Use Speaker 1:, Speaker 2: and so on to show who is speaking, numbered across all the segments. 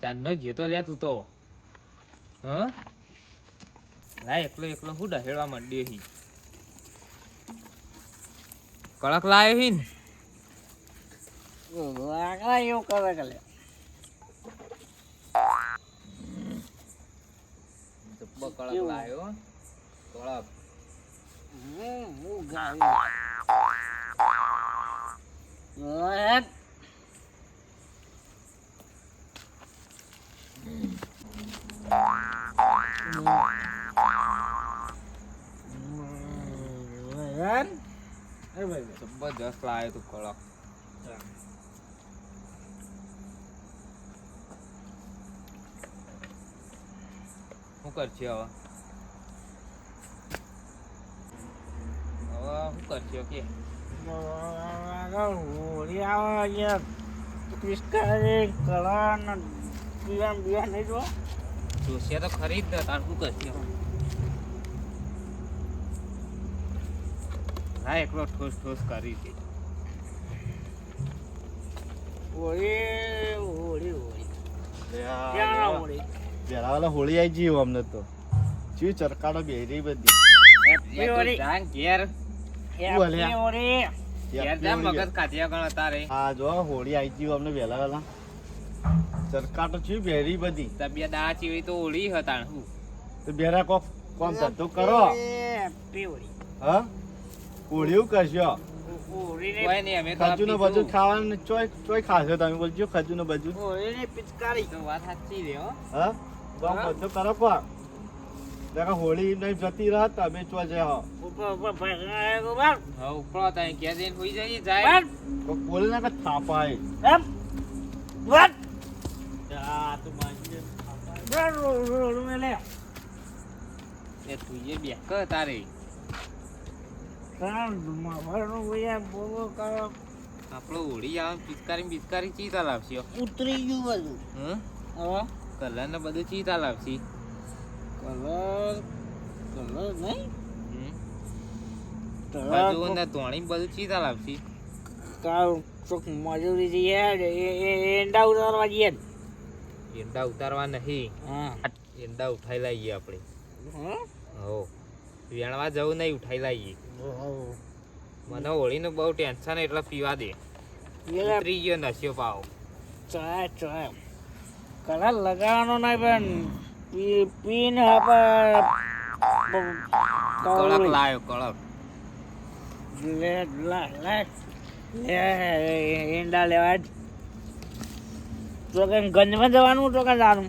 Speaker 1: ચાંદનો ગીતો તું તો હ? ના એકલો એકલો હું કડક લાયો હી
Speaker 2: કડક લે.
Speaker 1: કડક કડક.
Speaker 2: હું ગાયું હેટ. હેટ. એ ભાઈ ભાઈ.
Speaker 1: જબરજસ્ત લાયો તું કડક શું કરશે હવે હવે શું કરશે કે
Speaker 2: હોળી આવે અહીંયા પિસ્કારી કળા પીવા બીવા નહીં જો
Speaker 1: જોશે તો ખરી જ ને તાર શું કરશે? હા એકલો ઠોસ ઠોસ કરી છે
Speaker 2: હોળી હોળી હોળી
Speaker 3: આવી ગઈ અમને તો. ચી ચરકાડો બેરી બધી.
Speaker 1: ઘેર
Speaker 3: હા જો હોળી આવી ગઈ અમને વહેલા વહેલા. ચરકાટો ચી બેરી બધી.
Speaker 1: તબિયત આ ચીવી તો ઓળી હતા
Speaker 3: તો બેરા કોક કોમ ધંધો કરો. હા? હોળીયું કરશો?
Speaker 2: હોળીની
Speaker 1: કોઈ નહીં અમે તો
Speaker 3: ખજૂરનું બધું ખાવાનું ચોય ચોય ખાશો તમે બોલજો ખજૂરનું બધું
Speaker 1: વાત સાચી
Speaker 3: રહ્યો કોમ
Speaker 2: હા.
Speaker 3: બધું કરો પણ દેખા હોળી નહીં જતી રહત તમે ચો જે હો
Speaker 2: ઉપર ઉપર ભગાય ગોબર
Speaker 1: હવે ઉપડો ત્યાં ઘેર જઈને હોઈ જઈએ જાય
Speaker 2: બસ
Speaker 3: બોલે ના કે થાપાય
Speaker 2: એમ બસ
Speaker 3: આ તો માજી
Speaker 2: બસ હોળી મેલે
Speaker 1: એ તું એ બે ક તારે
Speaker 2: કામ મારવાનું ભૈયા બોલો કરો
Speaker 1: આપણો હોળી આવે પિચકારી પિચકારી ચીતા લાવશે
Speaker 2: ઉતરી ગયું બધું
Speaker 1: હમ
Speaker 2: હવે
Speaker 1: કલર ને બધું ચીતા લાવશે
Speaker 2: કલર નહીં?
Speaker 1: હજુ બધું ચીતા લાવશે
Speaker 2: કાલ ચોક મજૂરી જઈએ એ એ એંડા ઉતારવા જઈએ
Speaker 1: એંડા ઉતારવા નહીં.
Speaker 2: હા.
Speaker 1: એંડા ઉઠાઈ આપણે.
Speaker 2: હા.
Speaker 1: વેણવા જવું નહીં ઉઠાઈ લાવીએ મને હોળીનું બહુ ટેન્શન એટલે પીવા દે. ઉતરી ગયો નશો પાવ.
Speaker 2: ચાય ચાય. કલર લગાવવાનો નહીં પણ પીને પણ
Speaker 1: કડક લાયો કડક.
Speaker 2: લે લા લે ઈંડા લેવા. તો કે ગંજમાં જવાનું તો કે જવાનું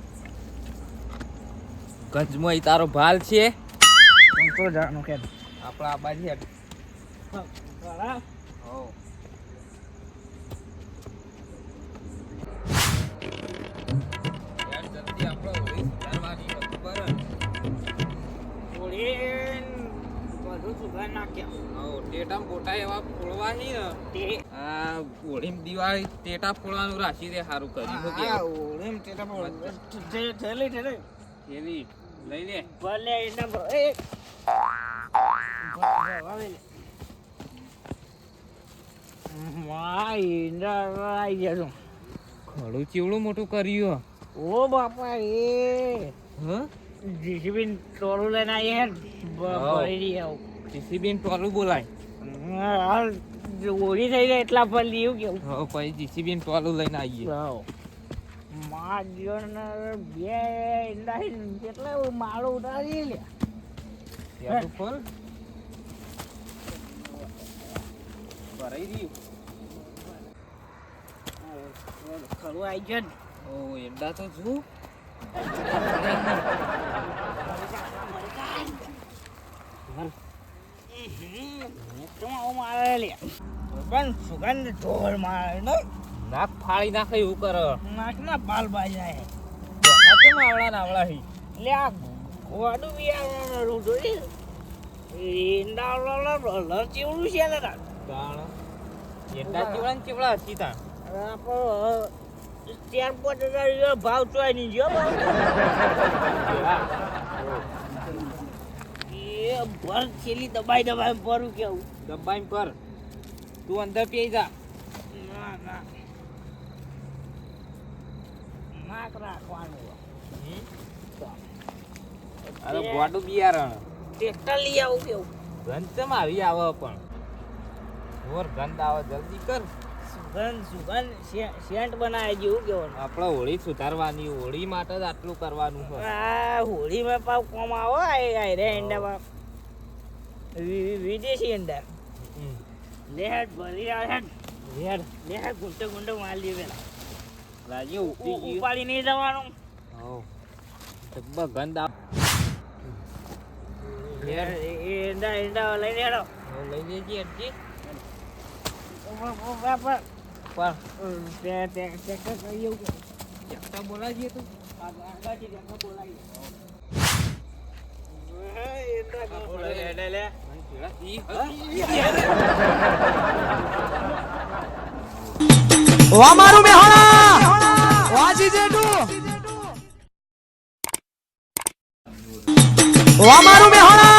Speaker 1: ગંજમાં તારો ભાલ છે?
Speaker 2: તો જવાનું કે
Speaker 1: આપણા આ બાજુ હો. યાર આપણે હોળી સુધારવાની હતી
Speaker 2: હોળી
Speaker 1: હો એવા ફોડવાની ને આ હોળી દિવાળી રાખી દે સારું કર્યું
Speaker 2: આ
Speaker 1: કેવું?
Speaker 2: હોળીમાં ટેટા ભલે ઈંડા આવી ગયા.
Speaker 1: ખડું ચેવડું મોટું કર્યું
Speaker 2: ઓ બાપા એ
Speaker 1: હ
Speaker 2: જીસીબી ટોળું લઈને આવી હે ભરી દી આવું.
Speaker 1: જીસીબીન ટોલું બોલાય.
Speaker 2: હાલ ઓળી થઈ જાય એટલા પર લીધું કેવું.
Speaker 1: હા પછી જીસીબીન ટોલું લઈને આવીએ
Speaker 2: લાવ મા જીવન બે હી માળો ઉતારી લે.
Speaker 1: ત્યાં તો ખોલ. ભરાઈ રહ્યું.
Speaker 2: ખરું આવી ગયો ને.
Speaker 1: ઓ એડા તો
Speaker 2: લે. પણ સુગંધ ઢોળ મારે ને.
Speaker 1: નાક ફાડી નાખે એવું કરે.
Speaker 2: નાકના બાલ બાજાય
Speaker 1: આવડા નાવડા હી.
Speaker 2: લે આ ગોડું બી આવવાનું જોઈ ઈંડા લર ચીવડું છે ને તાર.
Speaker 1: ગાણ ચીવડા ચીવડા હતી તા
Speaker 2: આપણો ચાર પાંચ હજાર ભાવ ચોય નહીં જો એ ભર છેલી દબાઈ દબાઈ ભરું કેવું?
Speaker 1: ડબ્બાઈ પર તું અંદર પી જા.
Speaker 2: ના ના. માક રાખવાનું
Speaker 1: અરે ગોડું બિયારણ.
Speaker 2: ટ્રેક્ટર લઈ આવું કેવું?
Speaker 1: ગંધ આવી આવે પણ? જોર ગંધ આવે જલ્દી કર.
Speaker 2: સુગંધ સુગંધ સેન્ટ બનાવી જેવું કેવું
Speaker 1: આપણે હોળી સુધારવાની હોળી માટે જ આટલું કરવાનું હોય.
Speaker 2: આ હોળીમાં પાવ કોમ આવો આ રે વિ- વિદેશી ઈંડા. લેહટ ભરી આવે હેડ. લેહટ લેહટ ગુંટો ગુંટો માર લી પેલા.
Speaker 1: રાજુ ઉપી
Speaker 2: ઉ-
Speaker 1: ગયું.
Speaker 2: ઉપાડી નહીં જવાનું.
Speaker 1: હો તબ્બા ગંદ
Speaker 2: એ ઈંડા ઈંડા હેડો
Speaker 1: હવે લઈ લેજે
Speaker 2: ઊભા ઊભા પર
Speaker 1: પણ
Speaker 2: તે
Speaker 1: એકતા બોલાવીએ તું
Speaker 4: મારું મેહોણા વાજી જેટુ વા મારું મેહોણા